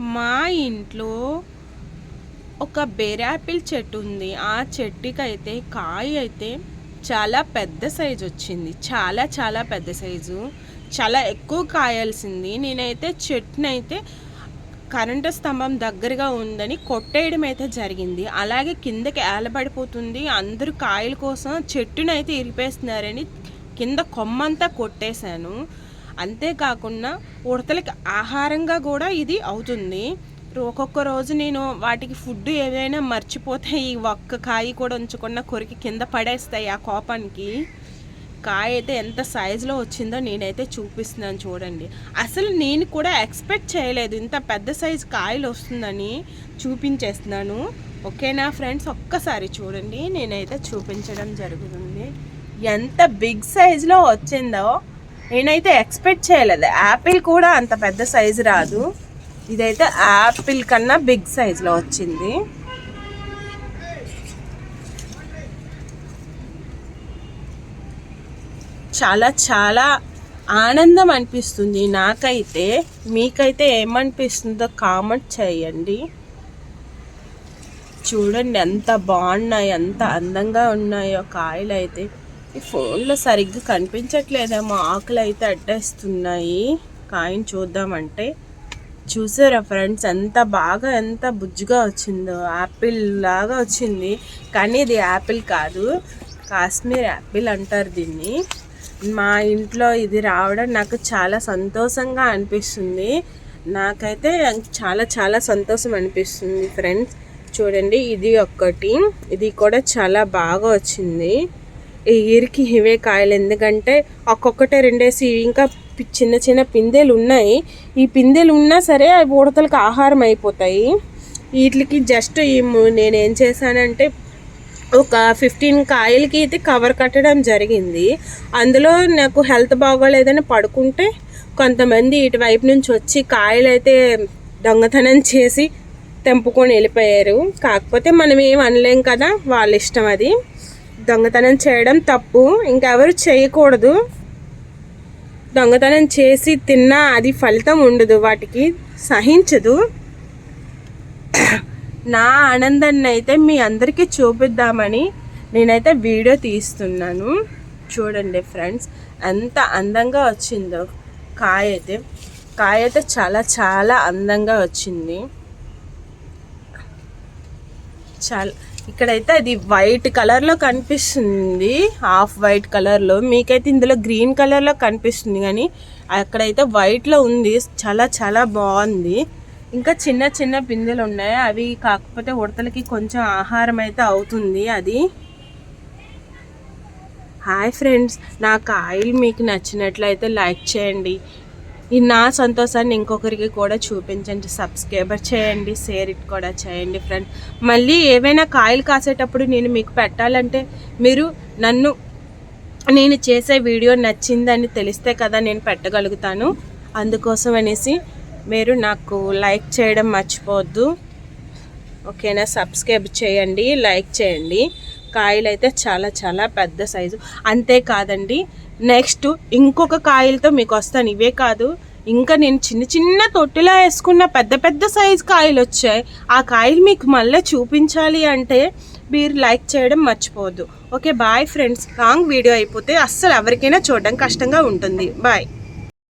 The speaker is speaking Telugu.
మా ఇంట్లో ఒక బేరాపిల్ చెట్టు ఉంది. ఆ చెట్టుకి అయితే కాయ అయితే చాలా పెద్ద సైజు వచ్చింది. చాలా చాలా పెద్ద సైజు. చాలా ఎక్కువ కాయాల్సింది. నేనైతే చెట్టునైతే కరెంటు స్తంభం దగ్గరగా ఉందని కొట్టేయడం అయితే జరిగింది. అలాగే కిందకి ఏలబడిపోతుంది. అందరూ కాయల కోసం చెట్టునైతే ఇరిపేస్తున్నారని కింద కొమ్మంతా కొట్టేశాను. అంతేకాకుండా ఉడతలకి ఆహారంగా కూడా ఇది అవుతుంది. ఒక్కొక్క రోజు నేను వాటికి ఫుడ్ ఏదైనా మర్చిపోతే ఈ ఒక్క కాయ కూడా ఉంచకుండా కొరికి కింద పడేస్తాయి ఆ కోపానికి. కాయ అయితే ఎంత సైజులో వచ్చిందో నేనైతే చూపిస్తున్నాను చూడండి. అసలు నేను కూడా ఎక్స్పెక్ట్ చేయలేదు ఇంత పెద్ద సైజు కాయలు వస్తుందని చూపించేస్తున్నాను. ఓకేనా ఫ్రెండ్స్? ఒక్కసారి చూడండి. నేనైతే చూపించడం జరుగుతుంది. ఎంత బిగ్ సైజులో వచ్చిందో నేనైతే ఎక్స్పెక్ట్ చేయలేదు. యాపిల్ కూడా అంత పెద్ద సైజు రాదు. ఇదైతే యాపిల్ కన్నా బిగ్ సైజులో వచ్చింది. చాలా చాలా ఆనందం అనిపిస్తుంది నాకైతే. మీకైతే ఏమనిపిస్తుందో కామెంట్ చేయండి. చూడండి ఎంత బాగున్నాయి ఎంత అందంగా ఉన్నాయో కాయలు అయితే ఈ ఫోన్లో సరిగ్గా కనిపించట్లేదేమో ఆకులు అయితే అడ్డేస్తున్నాయి. కాయిన్ చూద్దామంటే చూసారా ఫ్రెండ్స్ ఎంత బాగా ఎంత బుజ్జుగా వచ్చిందో యాపిల్ లాగా వచ్చింది. కానీ ఇది యాపిల్ కాదు కాశ్మీర్ యాపిల్ అంటారు దీన్ని. మా ఇంట్లో ఇది రావడం నాకు చాలా సంతోషంగా అనిపిస్తుంది. నాకైతే చాలా చాలా సంతోషం అనిపిస్తుంది ఫ్రెండ్స్. చూడండి ఇది ఒక్కటి. ఇది కూడా చాలా బాగా వచ్చింది. ఈ ఇరికి ఇవే కాయలు. ఎందుకంటే ఒక్కొక్కటే రెండేసి ఇంకా చిన్న చిన్న పిందెలు ఉన్నాయి. ఈ పిందెలు ఉన్నా సరే అవి ఉడతలకు ఆహారం అయిపోతాయి. వీటికి జస్ట్ ఈ నేనేం చేశానంటే ఒక ఫిఫ్టీన్ కాయలకి అయితే కవర్ కట్టడం జరిగింది. అందులో నాకు హెల్త్ బాగోలేదని పడుకుంటే కొంతమంది ఇటువైపు నుంచి వచ్చి కాయలు అయితే దొంగతనం చేసి తెంపుకొని వెళ్ళిపోయారు. కాకపోతే మనం ఏం అనలేం కదా వాళ్ళ ఇష్టం అది. దొంగతనం చేయడం తప్పు. ఇంకెవరు చేయకూడదు. దొంగతనం చేసి తిన్నా అది ఫలితం ఉండదు. వాటికి సహించదు. నా ఆనందాన్ని అయితే మీ అందరికీ చూపిద్దామని నేనైతే వీడియో తీస్తున్నాను. చూడండి ఫ్రెండ్స్ ఎంత అందంగా వచ్చిందో. కాయ అయితే కాయ అయితే చాలా చాలా అందంగా వచ్చింది. చాలా ఇక్కడైతే అది వైట్ కలర్లో కనిపిస్తుంది. హాఫ్ వైట్ కలర్లో. మీకైతే ఇందులో గ్రీన్ కలర్లో కనిపిస్తుంది కానీ అక్కడైతే వైట్లో ఉంది. చాలా చాలా బాగుంది. ఇంకా చిన్న చిన్న పిందెలు ఉన్నాయి. అవి కాకపోతే ఉడతలకి కొంచెం ఆహారం అయితే అవుతుంది అది. హాయ్ ఫ్రెండ్స్ నా కాయలు మీకు నచ్చినట్లయితే లైక్ చేయండి. ఈ నా సంతోషాన్ని ఇంకొకరికి కూడా చూపించండి సబ్స్క్రైబర్ చేయండి షేర్ ఇట్ కూడా చేయండి ఫ్రెండ్ మళ్ళీ ఏవైనా కాయలు కాసేటప్పుడు నేను మీకు పెట్టాలంటే మీరు నన్ను నేను చేసే వీడియో నచ్చిందని తెలిస్తే కదా నేను పెట్టగలుగుతాను. అందుకోసం అనేసి మీరు నాకు లైక్ చేయడం మర్చిపోవద్దు. ఓకేనా? సబ్స్క్రైబ్ చేయండి లైక్ చేయండి. కాయలు అయితే చాలా చాలా పెద్ద సైజు. అంతేకాదండి నెక్స్ట్ ఇంకొక కాయలతో మీకు వస్తాను. ఇవే కాదు ఇంకా నేను చిన్న చిన్న తొట్టిలా వేసుకున్న పెద్ద పెద్ద సైజు కాయలు వచ్చాయి. ఆ కాయలు మీకు మళ్ళీ చూపించాలి అంటే మీరు లైక్ చేయడం మర్చిపోవద్దు. Okay bye friends. Long video అయిపోతే అస్సలు ఎవరికైనా చూడడం కష్టంగా ఉంటుంది. బాయ్.